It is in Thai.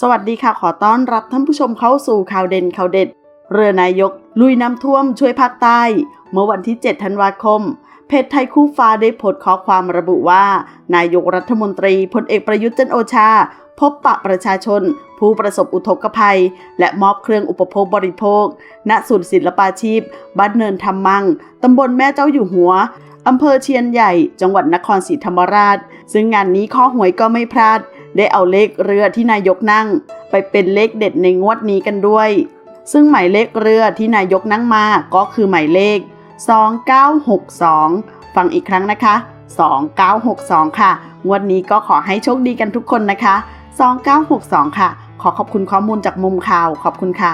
สวัสดีค่ะขอต้อนรับท่านผู้ชมเข้าสู่ข่าวเด่นข่าวเด็ด เรือนายก ลุยน้ำท่วมช่วยภาคใต้ เมื่อวันที่ 7 ธันวาคม เพจไทยคู่ฟ้าได้โพสต์ข้อความระบุว่า นายกรัฐมนตรีพลเอกประยุทธ์จันโอชา พบปะประชาชน ผู้ประสบอุทกภัย และมอบเครื่องอุปโภคบริโภค ณศูนย์ศิลปาชีพ บ้านเนินธรรมังตำบลแม่เจ้าอยู่หัวอำเภอเชียนใหญ่ จังหวัดนครศรีธรรมราช ซึ่งงานนี้ข้อหวยก็ไม่พลาด ได้เอาเลขเรือที่นายกนั่ง ไปเป็นเลขเด็ดในงวดนี้กันด้วย ซึ่งหมายเลขเรือที่นายกนั่งมาก็คือหมายเลข 2962 ฟังอีกครั้งนะคะ 2962 ค่ะ งวดนี้ก็ขอให้โชคดีกันทุกคนนะคะ 2962 ค่ะ ขอขอบคุณข้อมูลจากมุมข่าว ขอบคุณค่ะ